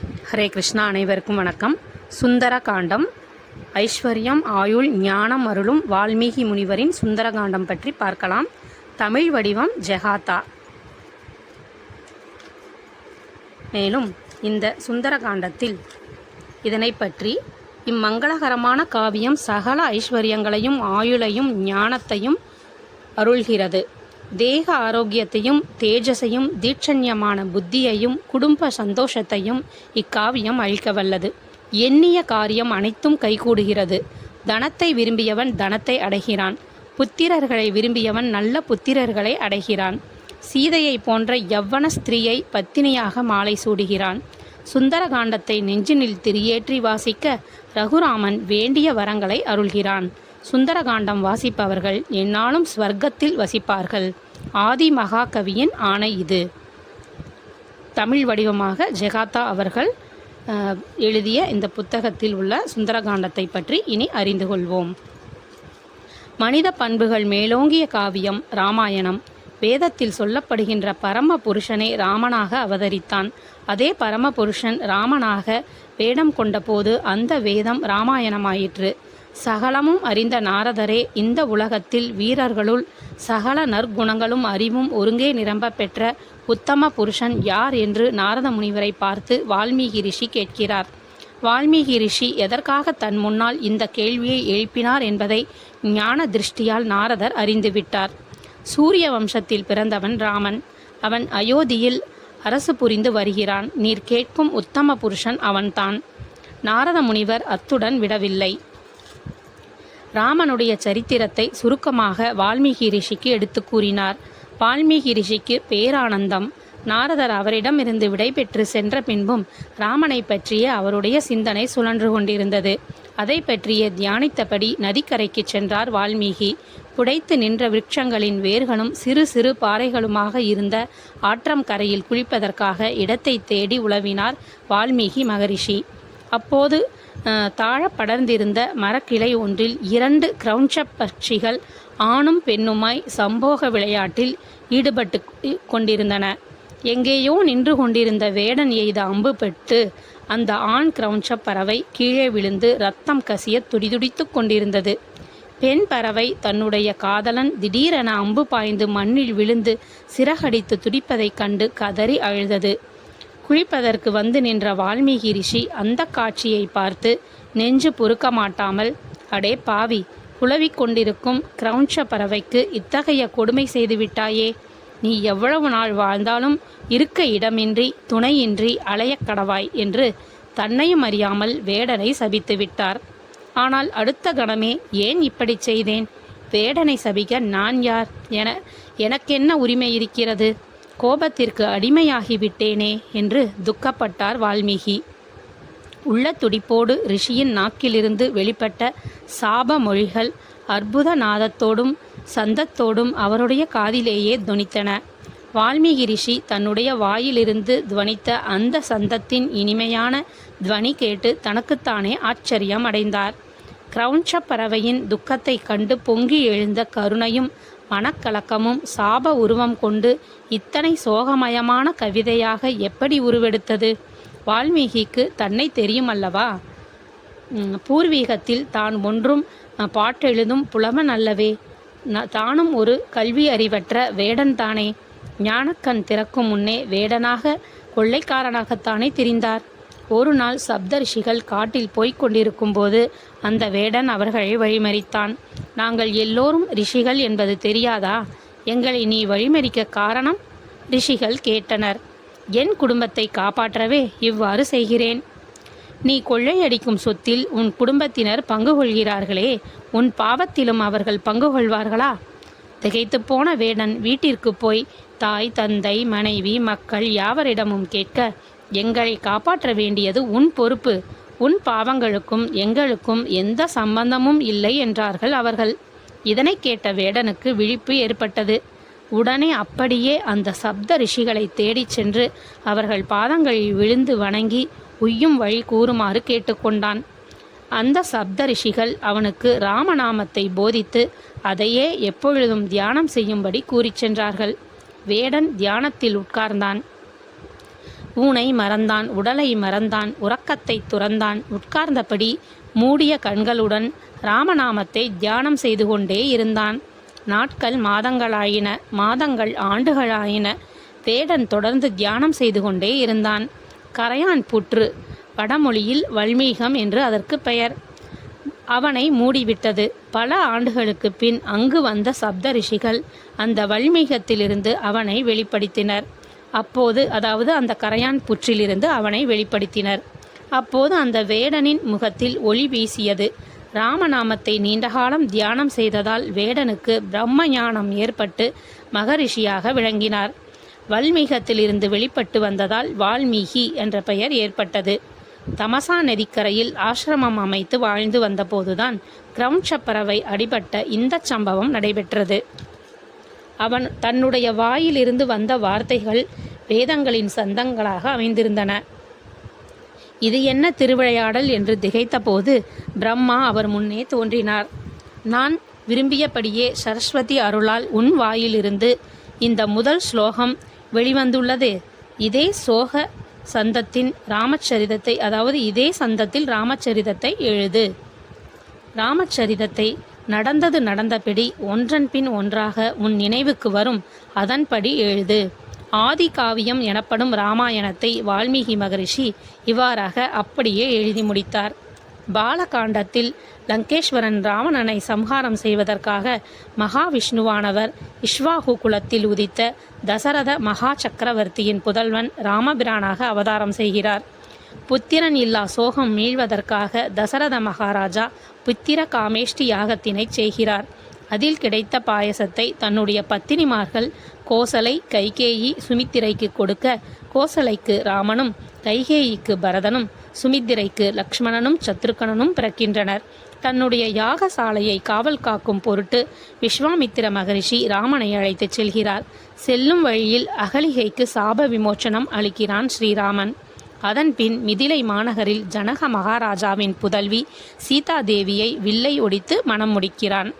ஹரே கிருஷ்ணா அனைவருக்கும் வணக்கம். சுந்தர காண்டம் ஐஸ்வர்யம் ஆயுள் ஞானம் அருளும் வால்மீகி முனிவரின் சுந்தர காண்டம் பற்றி பார்க்கலாம். தமிழ் வடிவம் ஜெகாத்தா. மேலும் இந்த சுந்தர காண்டத்தில் இதனை பற்றி இம்மங்களகரமான காவியம் சகல ஐஸ்வர்யங்களையும் ஆயுளையும் ஞானத்தையும் அருள்கிறது. தேக ஆரோக்கியத்தையும் தேஜஸையும் தீட்சண்யமான புத்தியையும் குடும்ப சந்தோஷத்தையும் இக்காவியம் அழிக்கவல்லது எண்ணிய காரியம் அனைத்தும் கைகூடுகிறது. தனத்தை விரும்பியவன் தனத்தை அடைகிறான். புத்திரர்களை விரும்பியவன் நல்ல புத்திரர்களை அடைகிறான். சீதையை போன்ற எவ்வன ஸ்திரீயை பத்தினியாக மாலை சூடுகிறான். சுந்தர காண்டத்தை நெஞ்சினில் திரியேற்றி வாசிக்க ரகுராமன் வேண்டிய வரங்களை அருள்கிறான். சுந்தரகாண்டம் வாசிப்பவர்கள் என்னாலும் ஸ்வர்க்கத்தில் வசிப்பார்கள். ஆதி மகாகவியின் ஆணை இது. தமிழ் வடிவமாக ஜெகாத்தா அவர்கள் எழுதிய இந்த புத்தகத்தில் உள்ள சுந்தரகாண்டத்தை பற்றி இனி அறிந்து கொள்வோம். மனித பண்புகள் மேலோங்கிய காவியம் ராமாயணம். வேதத்தில் சொல்லப்படுகின்ற பரம புருஷனை ராமனாக அவதரித்தான். அதே பரம புருஷன் ராமனாக வேடம் கொண்டபோது அந்த வேதம் ராமாயணமாயிற்று. சகலமும் அறிந்த நாரதரே இந்த உலகத்தில் வீரர்களுள் சகல நற்குணங்களும் அறிவும் ஒருங்கே நிரம்ப பெற்ற உத்தம புருஷன் யார் என்று நாரத முனிவரை பார்த்து வால்மீகி ரிஷி கேட்கிறார். வால்மீகி ரிஷி எதற்காக தன் முன்னால் இந்த கேள்வியை எழுப்பினார் என்பதை ஞான திருஷ்டியால் நாரதர் அறிந்துவிட்டார் சூரிய வம்சத்தில் பிறந்தவன் ராமன். அவன் அயோத்தியில் அரசு புரிந்து வருகிறான். நீர் கேட்கும் உத்தம புருஷன் அவன்தான். நாரத முனிவர் அத்துடன் விடவில்லை. ராமனுடைய சரித்திரத்தை சுருக்கமாக வால்மீகி ரிஷிக்கு எடுத்து கூறினார். வால்மீகி ரிஷிக்கு பேரானந்தம். நாரதர் அவரிடமிருந்து விடைபெற்று சென்ற பின்பும் ராமனை பற்றிய அவருடைய சிந்தனை சுழன்று கொண்டிருந்தது. அதை பற்றிய தியானித்தபடி நதிக்கரைக்கு சென்றார் வால்மீகி. புடைத்து நின்ற விருட்சங்களின் வேர்களும் சிறு சிறு பாறைகளுமாக இருந்த ஆற்றம் கரையில் குளிப்பதற்காக இடத்தை தேடி உலவினார் வால்மீகி மகரிஷி. அப்போது தாழ படர்ந்திருந்த மரக்கிளை ஒன்றில் இரண்டு கிரௌஞ்சப் பட்சிகள் ஆணும் பெண்ணுமாய் சம்போக விளையாட்டில் ஈடுபட்டு கொண்டிருந்தன. எங்கேயோ நின்று கொண்டிருந்த வேடன் எய்த அம்பு பெற்று அந்த ஆண் கிரௌஞ்சப் பறவை கீழே விழுந்து ரத்தம் கசிய துடிதுடித்துக் கொண்டிருந்தது. பெண் பறவை தன்னுடைய காதலன் திடீரென அம்பு பாய்ந்து மண்ணில் விழுந்து சிறகடித்து துடிப்பதைக் கண்டு கதறி அழுதது. குளிப்பதற்கு வந்து நின்ற வால்மீகி ரிஷி அந்த காட்சியை பார்த்து நெஞ்சு பொறுக்க மாட்டாமல் அடே பாவி குளவிக் கொண்டிருக்கும் கிரௌஞ்ச பறவைக்கு இத்தகைய கொடுமை செய்துவிட்டாயே நீ எவ்வளவு நாள் வாழ்ந்தாலும் இருக்க இடமின்றி துணையின்றி அலையக் கடவாய் என்று தன்னையும் அறியாமல் வேடனை சபித்து விட்டார். ஆனால் அடுத்த கணமே ஏன் இப்படி செய்தேன்? வேடனை சபிக்க நான் யார்? என எனக்கென்ன உரிமை இருக்கிறது? கோபத்திற்கு அடிமையாகிவிட்டேனே என்று துக்கப்பட்டார் வால்மீகி. உள்ள துடிப்போடு ரிஷியின் நாக்கிலிருந்து வெளிப்பட்ட சாப மொழிகள் அற்புத நாதத்தோடும் சந்தத்தோடும் அவருடைய காதிலேயே துணித்தன. வால்மீகி ரிஷி தன்னுடைய வாயிலிருந்து துவனித்த அந்த சந்தத்தின் இனிமையான துவனி கேட்டு தனக்குத்தானே ஆச்சரியம் அடைந்தார். கிரௌஞ்ச பறவையின் துக்கத்தை கண்டு பொங்கி எழுந்த கருணையும் மனக்கலக்கமும் சாப உருவம் கொண்டு இத்தனை சோகமயமான கவிதையாக எப்படி உருவெடுத்தது? வால்மீகிக்கு தன்னை தெரியும் அல்லவா பூர்வீகத்தில் தான் ஒன்றும் பாட்டெழுதும் புலவன் அல்லவே. ந- தானும் ஒரு கல்வி அறிவற்ற வேடன் தானே. ஞானக்கண் திறக்கும் முன்னே வேடனாக கொள்ளைக்காரனாகத்தானே திரிந்தார். ஒரு நாள் சப்தர்ஷிகள் காட்டில் போய்க் கொண்டிருக்கும்போது அந்த வேடன் அவர்களை வழிமறித்தான். நாங்கள் எல்லோரும் ரிஷிகள் என்பது தெரியாதா? எங்களை நீ வழிமறிக்க காரணம்? ரிஷிகள் கேட்டனர். என் குடும்பத்தை காப்பாற்றவே இவ்வாறு செய்கிறேன். நீ கொள்ளையடிக்கும் சொத்தில் உன் குடும்பத்தினர் பங்கு கொள்கிறார்களே உன் பாவத்திலும் அவர்கள் பங்கு கொள்வார்களா? திகைத்துப் போன வேடன் வீட்டிற்கு போய் தாய் தந்தை மனைவி மக்கள் யாவரிடமும் கேட்க எங்களை காப்பாற்ற வேண்டியது உன் பொறுப்பு. உன் பாவங்களுக்கும் எங்களுக்கும் எந்த சம்பந்தமும் இல்லை என்றார்கள் அவர்கள். இதனை கேட்ட வேடனுக்கு விழிப்பு ஏற்பட்டது. உடனே அப்படியே அந்த சப்த ரிஷிகளை தேடிச் சென்று அவர்கள் பாதங்களில் விழுந்து வணங்கி உய்யும் வழி கூறுமாறு கேட்டுக்கொண்டான். அந்த சப்த ரிஷிகள் அவனுக்கு ராமநாமத்தை போதித்து அதையே எப்பொழுதும் தியானம் செய்யும்படி கூறிச் சென்றார்கள். வேடன் தியானத்தில் உட்கார்ந்தான். ஊனை மறந்தான் உடலை மறந்தான் உறக்கத்தை துறந்தான் உட்கார்ந்தபடி மூடிய கண்களுடன் ராமநாமத்தை தியானம் செய்து கொண்டே இருந்தான். நாட்கள் மாதங்களாயின மாதங்கள் ஆண்டுகளாயின. வேடன் தொடர்ந்து தியானம் செய்து கொண்டே இருந்தான். கரையான் புற்று வடமொழியில் வல்மீகம் என்று அதற்கு பெயர். அவனை மூடிவிட்டது. பல ஆண்டுகளுக்கு பின் அங்கு வந்த சப்த ரிஷிகள் அந்த வல்மீகத்திலிருந்து அவனை வெளிப்படுத்தினர். அப்போது அதாவது அந்த கரையான் புற்றிலிருந்து அவனை வெளிப்படுத்தினர். அப்போது அந்த வேடனின் முகத்தில் ஒளி வீசியது. ராமநாமத்தை நீண்டகாலம் தியானம் செய்ததால் வேடனுக்கு பிரம்ம ஞானம் ஏற்பட்டு மகரிஷியாக விளங்கினார். வல்மீகத்திலிருந்து வெளிப்பட்டு வந்ததால் வால்மீகி என்ற பெயர் ஏற்பட்டது. தமசா நதிக்கரையில் ஆசிரமம் அமைத்து வாழ்ந்து வந்தபோதுதான் கிரவுன்ஷ பறவை அடிபட்ட இந்த சம்பவம் நடைபெற்றது. அவன் தன்னுடைய வாயிலிருந்து வந்த வார்த்தைகள் வேதங்களின் சந்தங்களாக அமைந்திருந்தன. இது என்ன திருவிளையாடல் என்று திகைத்தபோது பிரம்மா அவர் முன்னே தோன்றினார். நான் விரும்பியபடியே சரஸ்வதி அருளால் உன் வாயிலிருந்து இந்த முதல் ஸ்லோகம் வெளிவந்துள்ளது. இதே சோக சந்தத்தின் ராமச்சரிதத்தை அதாவது இதே சந்தத்தில் ராமச்சரிதத்தை எழுது. ராமச்சரிதத்தை நடந்தது நடந்தபடி ஒன்றன் பின் ஒன்றாக உன் நினைவுக்கு வரும். அதன்படி எழுது. ஆதி காவியம் எனப்படும் ராமாயணத்தை வால்மீகி மகரிஷி இவ்வாறாக அப்படியே எழுதி முடித்தார். பாலகாண்டத்தில் லங்கேஸ்வரன் ராவணனை சம்ஹாரம் செய்வதற்காக மகாவிஷ்ணுவானவர் இஷ்வாகு குலத்தில் உதித்த தசரத மகா சக்கரவர்த்தியின் புதல்வன் ராமபிரானாக அவதாரம் செய்கிறார். புத்திரன் இல்லா சோகம் மீழ்வதற்காக தசரத மகாராஜா புத்திர காமேஷ்டி யாகத்தினை செய்கிறார். அதில் கிடைத்த பாயசத்தை தன்னுடைய பத்தினிமார்கள் கோசலை கைகேயி சுமித்திரைக்கு கொடுக்க கோசலைக்கு ராமனும் கைகேயிக்கு பரதனும் சுமித்திரைக்கு லக்ஷ்மணனும் சத்ருகனனும் பிறக்கின்றனர். தன்னுடைய யாகசாலையை காவல் காக்கும் பொருட்டு விஸ்வாமித்திர மகரிஷி ராமனை அழைத்துச் செல்கிறார். செல்லும் வழியில் அகலிகைக்கு சாப விமோச்சனம் அளிக்கிறான் ஸ்ரீராமன். அதன்பின் மிதிலை மாநகரில் ஜனக மகாராஜாவின் புதல்வி சீதாதேவியை வில்லை ஒடித்து மணம் முடிக்கிறான்.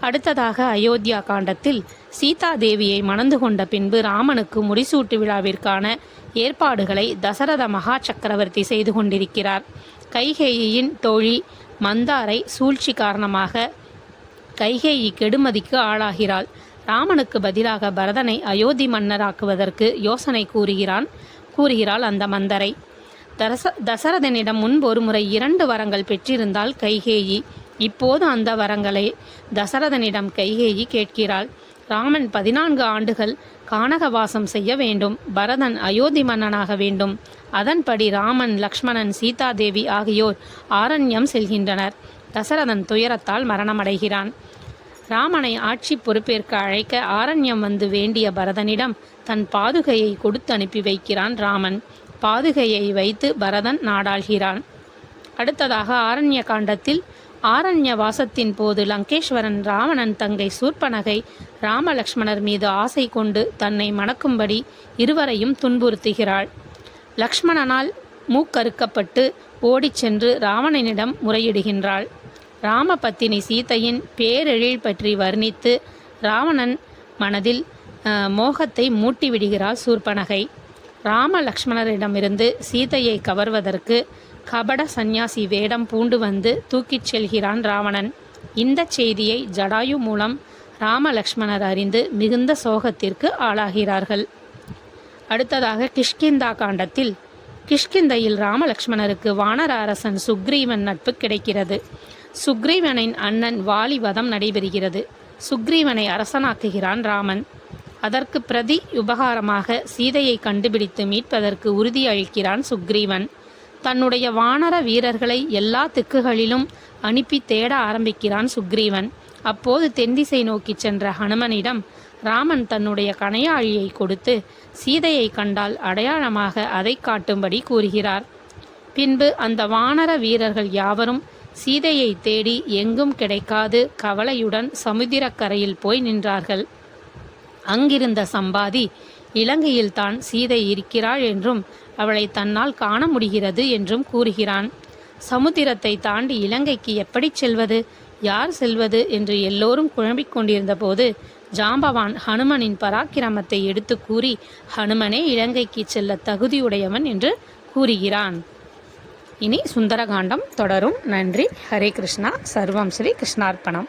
அடுத்ததாக அயோத்தியா காண்டத்தில் சீதாதேவியை மணந்து கொண்ட பின்பு ராமனுக்கு முடிசூட்டு விழாவிற்கான ஏற்பாடுகளை தசரத மகா சக்கரவர்த்தி செய்து கொண்டிருக்கிறார். கைகேயின் தோழி மந்தாரை சூழ்ச்சி காரணமாக கைகேயி கெடுமதிக்கு ஆளாகிறாள். ராமனுக்கு பதிலாக பரதனை அயோத்தி மன்னராக்குவதற்கு யோசனை கூறுகிறான். கூறுகிறாள் அந்த மந்தரை. தரச தசரதனிடம் முன்பு ஒருமுறை இரண்டு வரங்கள் பெற்றிருந்தால் கைகேயி. இப்போது அந்த வரங்களை தசரதனிடம் கைகேயி கேட்கிறாள். ராமன் பதினான்கு ஆண்டுகள் கானகவாசம் செய்ய வேண்டும். பரதன் அயோத்தி மன்னனாக வேண்டும். அதன்படி ராமன் லக்ஷ்மணன் சீதாதேவி ஆகியோர் ஆரண்யம் செல்கின்றனர். தசரதன் துயரத்தால் மரணமடைகிறான். ராமனை ஆட்சி பொறுப்பேற்க அழைக்க ஆரண்யம் வந்து வேண்டிய பரதனிடம் தன் பாதுகையை கொடுத்து அனுப்பி வைக்கிறான் ராமன். பாதுகையை வைத்து பரதன் நாடாள்கிறான். அடுத்ததாக ஆரண்ய காண்டத்தில் ஆரண்ய வாசத்தின் போது லங்கேஸ்வரன் ராவணன் தங்கை சூர்பனகை ராமலக்ஷ்மணர் மீது ஆசை கொண்டு தன்னை மணக்கும்படி இருவரையும் துன்புறுத்துகிறாள். லக்ஷ்மணனால் மூக்கறுக்கப்பட்டு ஓடிச் சென்று ராவணனிடம் முறையிடுகின்றாள். ராமபத்தினி சீதையின் பேரெழில் பற்றி வர்ணித்து ராவணன் மனதில் மோகத்தை மூட்டிவிடுகிறார் சூர்பனகை. ராம லக்ஷ்மணரிடமிருந்து சீதையை கவர்வதற்கு கபட சந்நியாசி வேடம் பூண்டு வந்து தூக்கிச் செல்கிறான் ராவணன். இந்த செய்தியை ஜடாயு மூலம் ராம லக்ஷ்மணர் அறிந்து மிகுந்த சோகத்திற்கு ஆளாகிறார்கள். அடுத்ததாக கிஷ்கிந்தா காண்டத்தில் கிஷ்கிந்தையில் ராமலக்ஷ்மணருக்கு வானர அரசன் சுக்ரீவன் நட்பு கிடைக்கிறது. சுக்ரீவனின் அண்ணன் வாலிவதம் நடைபெறுகிறது. சுக்ரீவனை அரசனாக்குகிறான் ராமன். அதற்கு பிரதி உபகாரமாக சீதையை கண்டுபிடித்து மீட்பதற்கு உறுதியளிக்கிறான் சுக்ரீவன். தன்னுடைய வானர வீரர்களை எல்லா திக்குகளிலும் அனுப்பி தேட ஆரம்பிக்கிறான் சுக்ரீவன். அப்போது தென்திசை நோக்கிச் சென்ற ஹனுமனிடம் ராமன் தன்னுடைய கணையாழியை கொடுத்து சீதையை கண்டால் அடையாளமாக அதை காட்டும்படி கூறுகிறார். பின்பு அந்த வானர வீரர்கள் யாவரும் சீதையை தேடி எங்கும் கிடைக்காது கவலையுடன் சமுத்திரக்கரையில் போய் நின்றார்கள். அங்கிருந்த சம்பாதி இலங்கையில் தான் சீதை இருக்கிறாள் என்றும் அவளை தன்னால் காண முடிகிறது என்றும் கூறுகிறான். சமுத்திரத்தை தாண்டி இலங்கைக்கு எப்படி செல்வது? யார் செல்வது? என்று எல்லோரும் குழம்பிக் கொண்டிருந்த போது ஜாம்பவான் ஹனுமனின் பராக்கிரமத்தை எடுத்து கூறி ஹனுமனே இலங்கைக்கு செல்ல தகுதியுடையவன் என்று கூறுகிறான். இனி சுந்தரகாண்டம் தொடரும். நன்றி. ஹரே கிருஷ்ணா. சர்வம் ஸ்ரீ கிருஷ்ணார்ப்பணம்.